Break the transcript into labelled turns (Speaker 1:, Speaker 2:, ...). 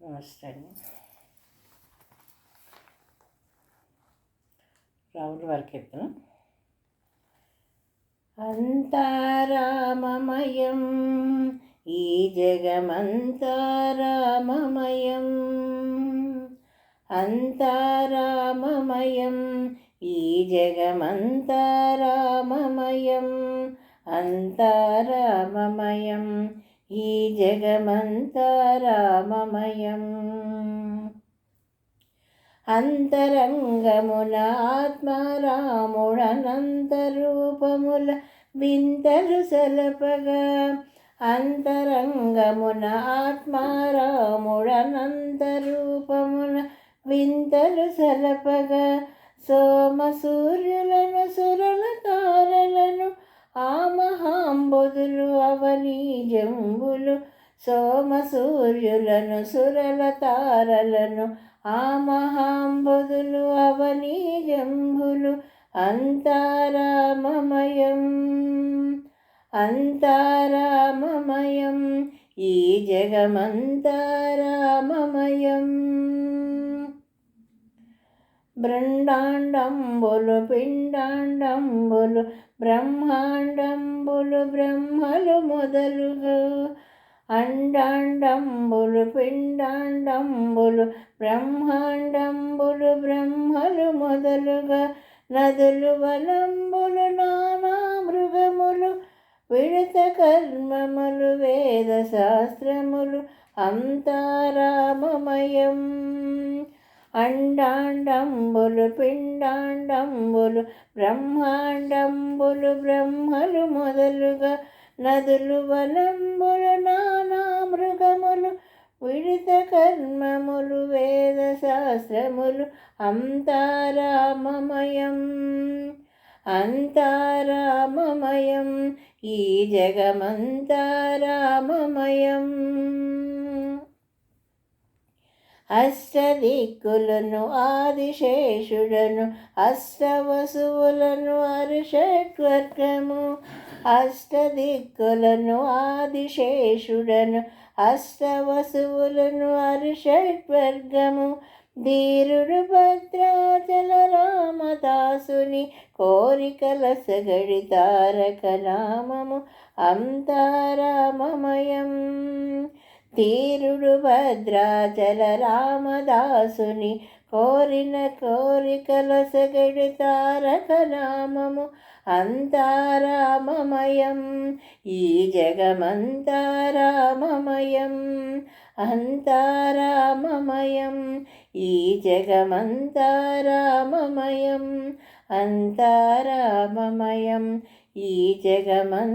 Speaker 1: నమస్తే అండి. రావుల వారికి ఎత్తున అంతారామమయం ఈ జగమంతారామమయం అంతారామమయం ఈ జగమంతారామమయం అంతారామమయం ఈ జగమంతారామమయం అంతరంగమున ఆత్మరాముడనంతరూపముల వింతలు సలపగా అంతరంగమున ఆత్మారాముడనంతరూపమున వింతలు సలపగా సోమ సూర్యులను సురల తారలను ఆ మహాంబుధులు అవనీ జంబులు సోమ సూర్యులను సురల తారలను ఆ మహాంబుధులు అవనీ జంబులు అంతారామమయం అంతారామమయం ఈ జగమంతారామమయం. బ్రహ్మాండంబులు పిండాండంబులు బ్రహ్మాండంబులు బ్రహ్మలు మొదలుగా. అండాండంబులు పిండాండంబులు బ్రహ్మాండంబులు బ్రహ్మలు మొదలుగా. నదులు వనంబులు నానా మృగములు విడత కర్మములు వేద శాస్త్రములు అంతారామమయం. అండాండంబులు పిండాండంబులు బ్రహ్మాండంబులు బ్రహ్మలు మొదలుగా నదులు వలంబులు నానా మృగములు విడిత కర్మములు వేద శాస్త్రములు అంతారామమయం అంతారామమయం ఈ జగమంతారామమయం. అష్టదిక్కులను ఆదిశేషుడను అష్టవసువులను అరుషట్వర్గము అష్టదిక్కులను ఆదిశేషుడను అష్టవసువులను అరుషట్వర్గము ధీరుడు భద్రాచల రామదాసుని కోరికల సగడి తారక నామము. అంతారామమయం. తీరుడు భద్రాచల రామదాసుని కోరిన కోరికల సగడు తారక నామము అంతారామమయం ఈ జగమంతారామమయం అంతారామమయం ఈ జగమంతారామమయం అంతారామమయం ఈ జగమంతారామమయం